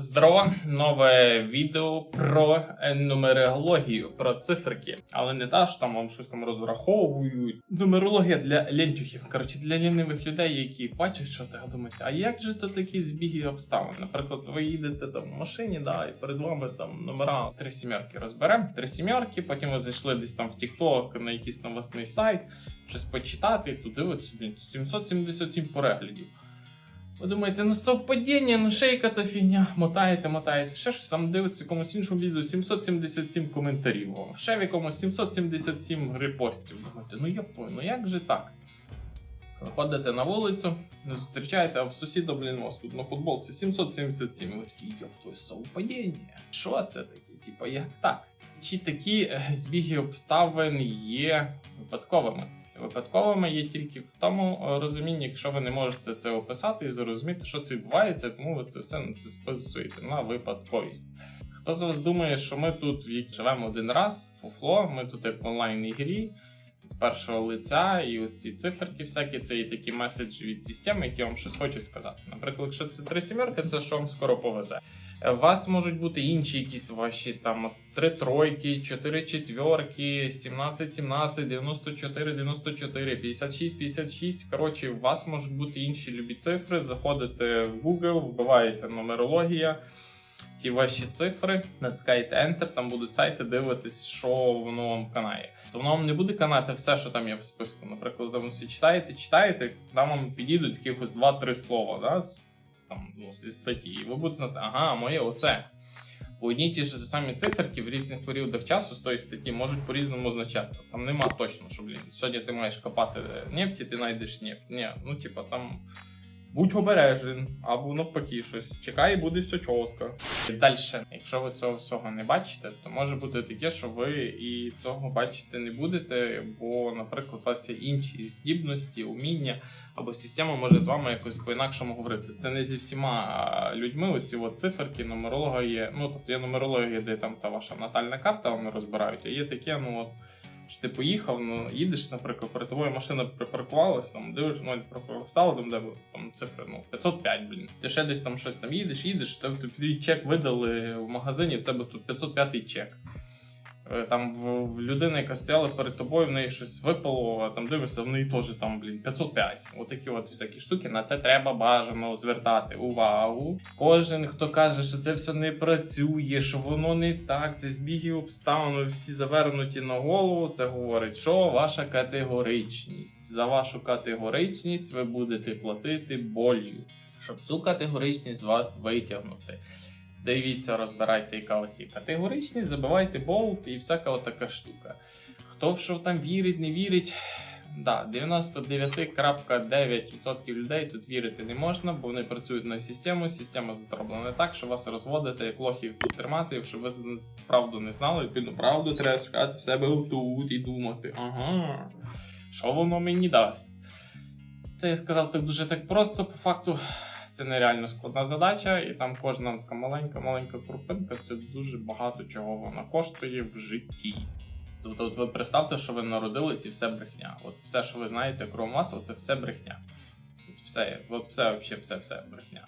Здорово, нове відео про е, нумерологію, про циферки, але не та що там вам щось там розраховують. Нумерологія для лентюхів. Коротше, для лінивих людей, які бачать, що ти думають, а як же то такі збіги обставин? Наприклад, ви їдете там в машині, да, і перед вами там номера три сімерки розберемо. Три сімерки, потім ви зайшли десь там в TikTok на якийсь новосний сайт, щось почитати, і туди от блін, 777 переглядів. Ви думаєте, ну совпадіння, ну ще яка-то фігня. Мотаєте, мотаєте. Ще щось там дивиться в якомусь іншому відео 777 коментарів. Ще в якомусь 777 репостів. Думаєте, ну йоп ну як же так? Виходите на вулицю, не зустрічаєте, а в сусіда, блін, у вас тут на футболці 777. Ви такі, йоп совпадіння. Що це таке? Типа, як так? Чи такі е, збіги обставин є випадковими? Випадковими є тільки в тому е, розумінні, якщо ви не можете це описати і зрозуміти, що це відбувається, тому ви це все це списуєте на випадковість. Хто з вас думає, що ми тут живемо один раз, фуфло, ми тут як в онлайн-ігрі першого лиця, і ці циферки всякі, це і такі меседжі від системи, які вам щось хочуть сказати. Наприклад, якщо це три сімерки, це що вам скоро повезе. Е, У вас можуть бути інші якісь ваші там три тройки, чотири четверки, 17, 17, 94, 94, 56, 56. Коротше, у вас можуть бути інші любі цифри. Заходите в Google, вбиваєте нумерологія, ті ваші цифри, натискаєте Enter, там будуть сайти, дивитесь, що воно вам канає. То воно вам не буде канати все, що там є в списку. Наприклад, там ви читаєте, читаєте, там вам підійдуть якихось 2-3 слова. Да? з- там, ну, зі статті, і ви будете знати, ага, моє оце. Бо одні й ті ж самі циферки в різних періодах часу з тої статті можуть по-різному означати. Там нема точно, що блін, сьогодні ти маєш копати нефть, і ти знайдеш нефть. Ні, ну типа там будь обережен, або навпаки, щось чекай, буде все чітко. Далі, якщо ви цього всього не бачите, то може бути таке, що ви і цього бачити не будете, бо, наприклад, у вас є інші здібності, уміння, або система може з вами якось по-інакшому говорити. Це не зі всіма людьми. Оці от циферки, нумеролога є. Ну тобто є нумерологія, де там та ваша натальна карта, вони розбирають. А є таке, ну от. Що ти поїхав, ну їдеш, наприклад, перед тобою машина припаркувалась, там дивиш, ну стало там, де ви, там цифри, ну 505, блін. Ти ще десь там щось там їдеш, їдеш, тебе тобі чек видали в магазині, в тебе тут 505 чек. Е, Там в, в людини, яка стояла перед тобою, в неї щось випало, там дивишся, в неї теж там, блін, 505. Отакі от всякі штуки. На це треба бажано звертати увагу. Кожен, хто каже, що це все не працює, що воно не так, це збіги обставин, всі завернуті на голову. Це говорить, що ваша категоричність. За вашу категоричність ви будете платити болью, щоб цю категоричність з вас витягнути. Дивіться, розбирайте, яка вас категоричність, забивайте болт і всяка така штука. Хто в що там вірить, не вірить. Да, 99,9% людей тут вірити не можна, бо вони працюють на систему. Система зроблена так, що вас розводити як лохів тримати. Якщо ви правду не знали, відповідно правду треба шукати в себе тут і думати. Ага, що воно мені дасть? Це я сказав так дуже так просто, по факту. Це нереально складна задача, і там кожна така маленька-маленька крупинка це дуже багато чого вона коштує в житті. Тобто, от ви представте, що ви народились і все брехня. От все, що ви знаєте, крім вас, це все брехня. От все, от все, взагалі, все, все брехня.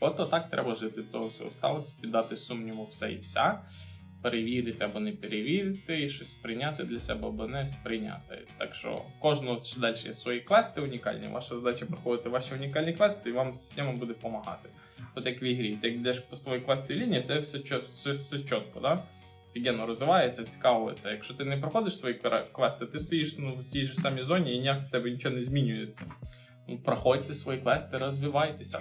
От так треба жити того всього ставитися, піддати сумніву все і вся, перевірити або не перевірити, і щось сприйняти для себе або не сприйняти. Так що в кожного ще далі є свої квести унікальні. Ваша задача проходити ваші унікальні квести, і вам система буде допомагати. От як в ігрі, ти йдеш по своїй квестовій лінії, то все, чо- все, все чітко, да? Офігенно розвивається, цікаво це. Якщо ти не проходиш свої квести, ти стоїш ну, в тій ж самій зоні і ніяк в тебе нічого не змінюється. Ну, проходьте свої квести, розвивайтеся.